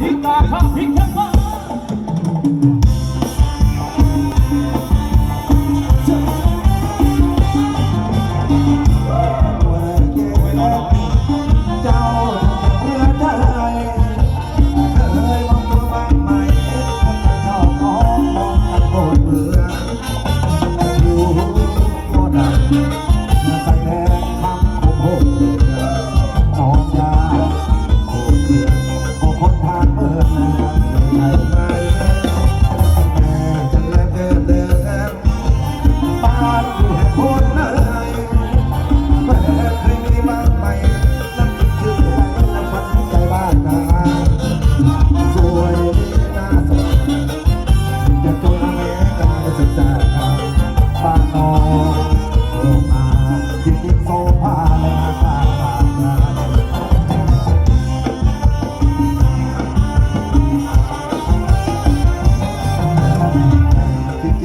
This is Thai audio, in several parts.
E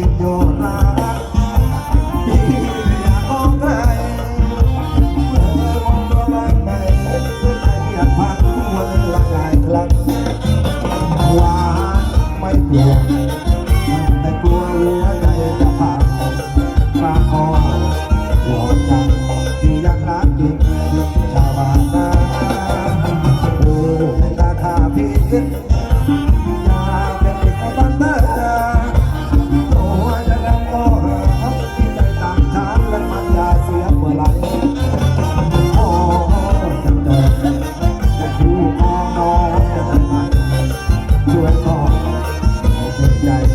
ติดโยู่ไม่ากมองใรเมื่เธอมองตัวบ้าหมไม่อยากพักวันละลายครั้วานไม่เป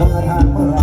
คนละทางเมื่อไร